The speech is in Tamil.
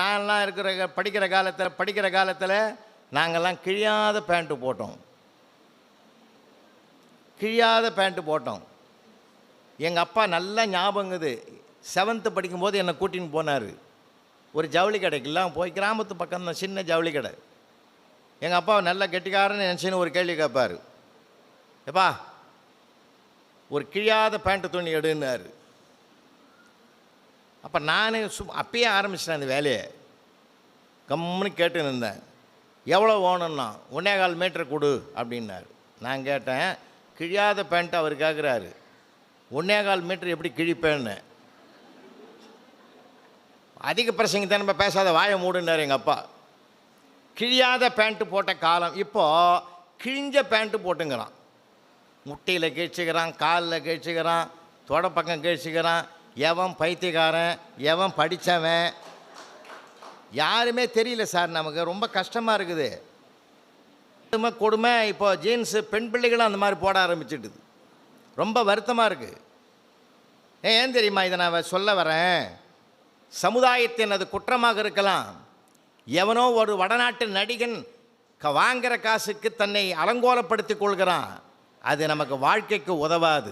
நான்லாம் இருக்கிற படிக்கிற காலத்தில் படிக்கிற காலத்தில் நாங்கள்லாம் கிழியாத பேண்ட்டு போட்டோம். கிழியாத பேண்ட்டு போட்டோம். எங்கள் அப்பா நல்லா ஞாபகங்குது செவன்த்து படிக்கும்போது என்னை கூட்டின்னு போனார். ஒரு ஜவுளி கடைக்கெல்லாம் போய் கிராமத்து பக்கம் தான் சின்ன ஜவுளி கடை. எங்கள் அப்பா நல்ல கெட்டிக்காரன்னு நினச்சின்னு ஒரு கேள்வி கேட்பார். எப்பா ஒரு கிழியாத பேண்ட்டு துணி எடுன்னாரு. அப்போ நான் சும் அப்பயே ஆரம்பிச்சிட்டேன் அந்த வேலையை. கம்முன்னு கேட்டு இருந்தேன். எவ்வளோ வேணும்னா ஒன்னே கால் மீட்டர் கொடு அப்படின்னாரு. நான் கேட்டேன் கிழியாத பேண்ட் அவர் கேட்குறாரு ஒன்னே கால் மீட்டர் எப்படி கிழிப்பேன்னு? அதிக பிரசங்க நம்ம பேசாத வாயை மூடுனார் எங்கள் அப்பா. கிழியாத பேண்ட்டு போட்ட காலம் இப்போது கிழிஞ்ச பேண்ட்டு போட்டுங்கிறான். முட்டியில் கிழிச்சிக்கிறான் காலில் கிழிச்சிக்கிறான் தொட பக்கம் கிழிச்சிக்கிறான் எவன் பைத்தியக்காரன் எவன் படித்தவன் யாருமே தெரியல சார் நமக்கு. ரொம்ப கஷ்டமாக இருக்குது. கொடுமை கொடுமை. இப்போ ஜீன்ஸு பெண் பிள்ளைகளும் அந்த மாதிரி போட ஆரம்பிச்சிடுது ரொம்ப வருத்தமாக இருக்குது ஏன் தெரியுமா இதை நான் சொல்ல வரேன்? சமுதாயத்தின் அது குற்றமாக இருக்கலாம். எவனோ ஒரு வடநாட்டு நடிகன் க வாங்குற காசுக்கு தன்னை அலங்கோலப்படுத்திக் கொள்கிறான். அது நமக்கு வாழ்க்கைக்கு உதவாது.